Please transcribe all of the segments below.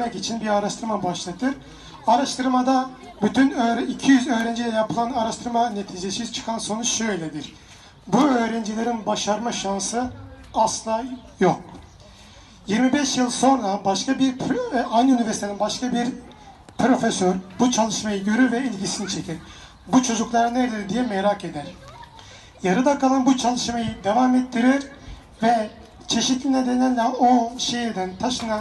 göstermek için bir araştırma başlatır. Araştırmada bütün öğre- 200 öğrenciye yapılan araştırma neticesi çıkan sonuç şöyledir. Bu öğrencilerin başarma şansı asla yok. 25 yıl sonra başka bir e, aynı üniversitenin başka bir profesör bu çalışmayı görür ve ilgisini çeker. Bu çocuklar nerede diye merak eder. Yarıda kalan bu çalışmayı devam ettirir ve çeşitli nedenlerle o şehirden taşınan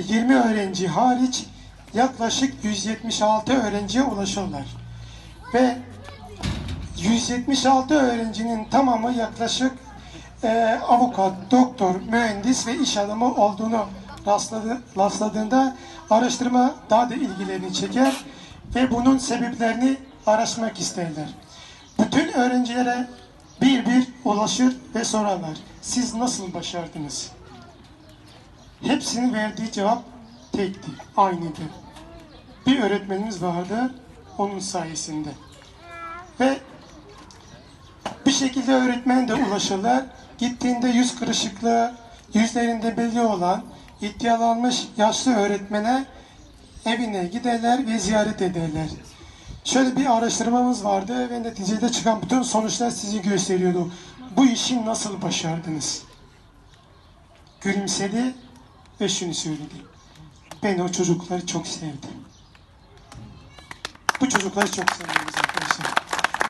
20 öğrenci hariç yaklaşık 176 öğrenciye ulaşırlar. Ve 176 öğrencinin tamamı yaklaşık e, avukat, doktor, mühendis ve iş adamı olduğunu rastladı, rastladığında araştırma daha da ilgilerini çeker ve bunun sebeplerini araştırmak isterler. Bütün öğrencilere bir bir ulaşır ve sorarlar. Siz nasıl başardınız? Hepsinin verdiği cevap tekti, aynıydı. Bir öğretmenimiz vardı, onun sayesinde. Ve bir şekilde öğretmen de ulaşırlar. Gittiğinde yüz kırışıklığı, yüzlerinde belli olan ihtiyalanmış yaşlı öğretmene evine giderler ve ziyaret ederler. Şöyle bir araştırmamız vardı ve neticede çıkan bütün sonuçlar sizi gösteriyordu. Bu işi nasıl başardınız? Gülümsedi ve şunu söyledi. Ben o çocukları çok sevdim. Bu çocukları çok seviyoruz arkadaşlar.